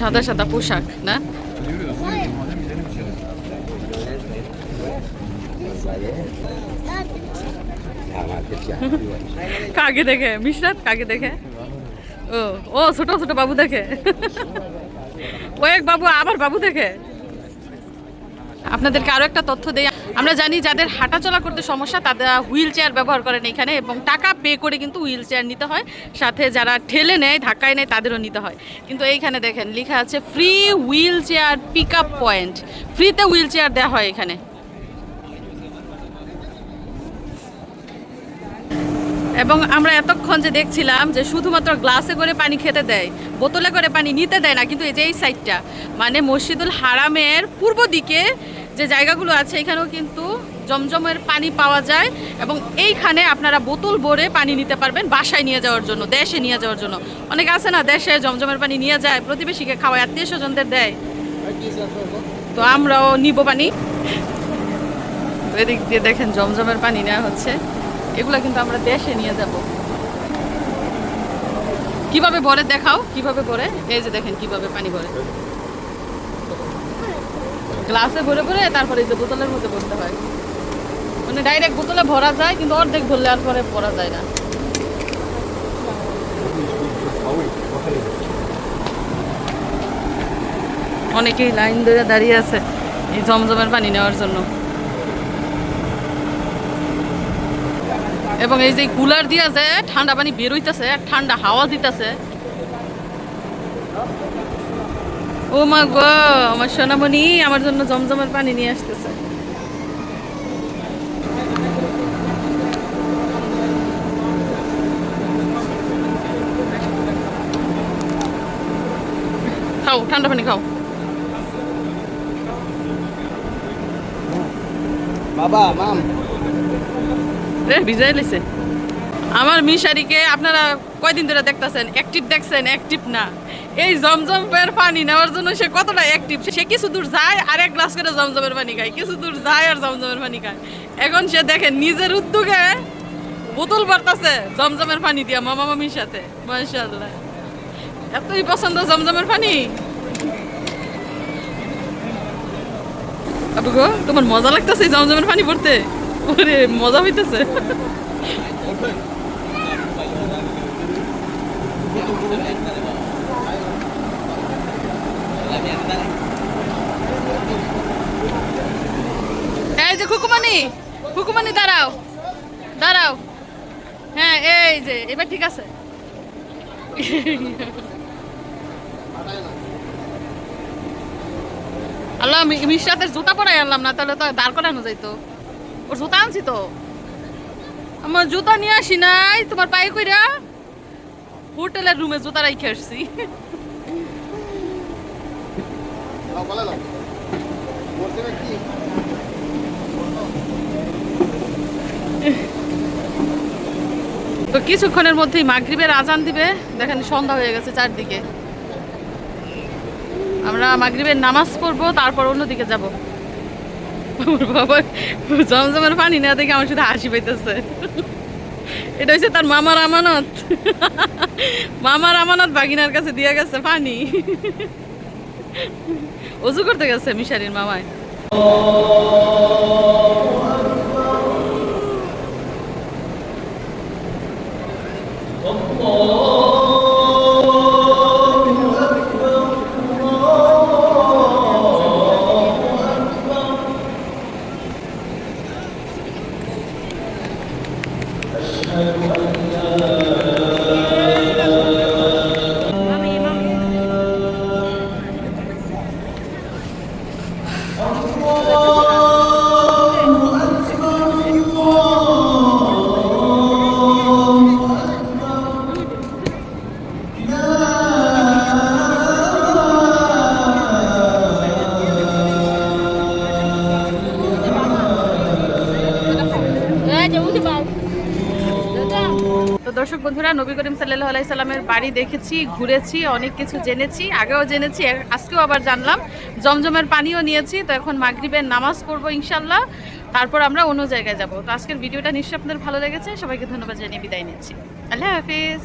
সাদা সাদা পোশাক, না? কাকে দেখে? মিশরাত, কাকে দেখে? ও ও, ছোট ছোট বাবু দেখে। ও এক বাবু, আবার বাবু দেখে। আপনাদেরকে আরও একটা তথ্য দেই। আমরা জানি যাদের হাঁটাচলা করতে সমস্যা, তারা হুইল চেয়ার ব্যবহার করেন এখানে এবং টাকা পে করে কিন্তু হুইল চেয়ার নিতে হয়। সাথে যারা ঠেলে নেয়, ধাক্কায় নেয়, তাদেরও নিতে হয়। কিন্তু এইখানে দেখেন, লেখা আছে free wheelchair pick up point ফ্রিতে হুইল চেয়ার দেওয়া হয় এখানে। এবং আমরা এতক্ষণ যে দেখছিলাম যে শুধুমাত্র গ্লাসে করে পানি খেতে দেয়, বোতলে করে পানি নিতে দেয় না, কিন্তু এই যে এই সাইডটা মানে মসজিদুল হারামের পূর্ব দিকে যে জায়গাগুলো আছে, এখানেও কিন্তু জমজমের পানি পাওয়া যায় এবং এইখানে আপনারা বোতল ভরে পানি নিতে পারবেন বাসায় নিয়ে যাওয়ার জন্য, দেশে নিয়ে যাওয়ার জন্য। অনেক আছে না, দেশে জমজমের পানি নিয়ে যায়, প্রতিবেশীকে খাওয়ায়, আত্মীয় স্বজনদের দেয়। তো আমরাও নিব পানি। এদিক দিয়ে দেখেন জমজমের পানি নেওয়া হচ্ছে। এগুলো কিন্তু আমরা দেশে নিয়ে যাব। কীভাবে ভরে দেখাও? কীভাবে ভরে? এই যে দেখেন কীভাবে পানি ভরে। গ্লাসে ভরে ভরে তারপরে যে বোতলের মধ্যে ভরতে হয়। মানে ডাইরেক্ট বোতলে ভরা যায়, কিন্তু অর্ধেক ভরলে আর পরে ভরা যায় না। অনেকেই লাইন ধরে দাঁড়িয়ে আছে এই জমজমের পানি নেওয়ার জন্য। এবং এই যে কুলার দিয়া যে ঠান্ডা পানি বের হইতেছে, ঠান্ডা হাওয়া দিতেছে। ও মা গো, আমার সোনামণি আমার জন্য জমজমের পানি নিয়ে আসতেছে। খাও, ঠান্ডা পানি খাও। বাবা, মাম। রে ভিজাই লেছে। আমার মিশারিকে আপনারা কয়দিন ধরে দেখতাছেন? অ্যাক্টিভ দেখছেন? অ্যাক্টিভ না। এই জমজমের পানি নেওয়ার জন্য সে কতটা অ্যাক্টিভ সে কিছু দূর যায় আর এক গ্লাস করে জমজমের পানি খায়। কিছু দূর যায় আর জমজমের পানি খায়। এখন সে দেখেন, নিজের উদ্যোগে বোতল ভরতাছে জমজমের পানি দিয়া মামা মামির সাথে। মাশাআল্লাহ। এতই পছন্দ জমজমের পানি? আবু গো, তোমার মজা লাগতেছে জমজমের পানি পড়তে ওরে, মজা হইতেছে। এই যে খুকুমানি খুকুমানি দাঁড়াও দাঁড়াও। হ্যাঁ এই যে, এবার ঠিক আছে। আল্লাহ মিশরাতের জুতা পরাই আনলাম না, তাহলে তো দাঁড় করানো যাইতো। ওর জুতা আনছি তো। আমার জুতা নিয়ে আসি নাই তোমার পায়ে কইরা হোটেলের রুমে জুতা রাইখে আসছি। তো কিছুক্ষণের মধ্যেই মাগরিবের আজান দিবে। দেখেন সন্ধ্যা হয়ে গেছে চারদিকে। আমরা মাগরিবের নামাজ পড়ব তারপর অন্যদিকে যাব। বাবা জমজমের পানি না দেখে আমার সাথে হাসি পাইতেছে। এটা হচ্ছে তার মামার আমানত। মামার আমানত বাগিনার কাছে দিয়ে গেছে পানি। অজু করতে গেছে মিশারির মামায়। তো দর্শক বন্ধুরা, নবী করিম সাল্লাহ আলাইসাল্লামের বাড়ি দেখেছি, ঘুরেছি, অনেক কিছু জেনেছি, আগেও জেনেছি আজকেও আবার জানলাম। জমজমের পানিও নিয়েছি, তো এখন মাগরীবের নামাজ পড়ব ইনশাল্লাহ তারপর আমরা অন্য জায়গায় যাব। তো আজকের ভিডিওটা নিশ্চয়ই আপনাদের ভালো লেগেছে। সবাইকে ধন্যবাদ জানিয়ে বিদায় নিচ্ছি। আল্লাহ হাফিজ।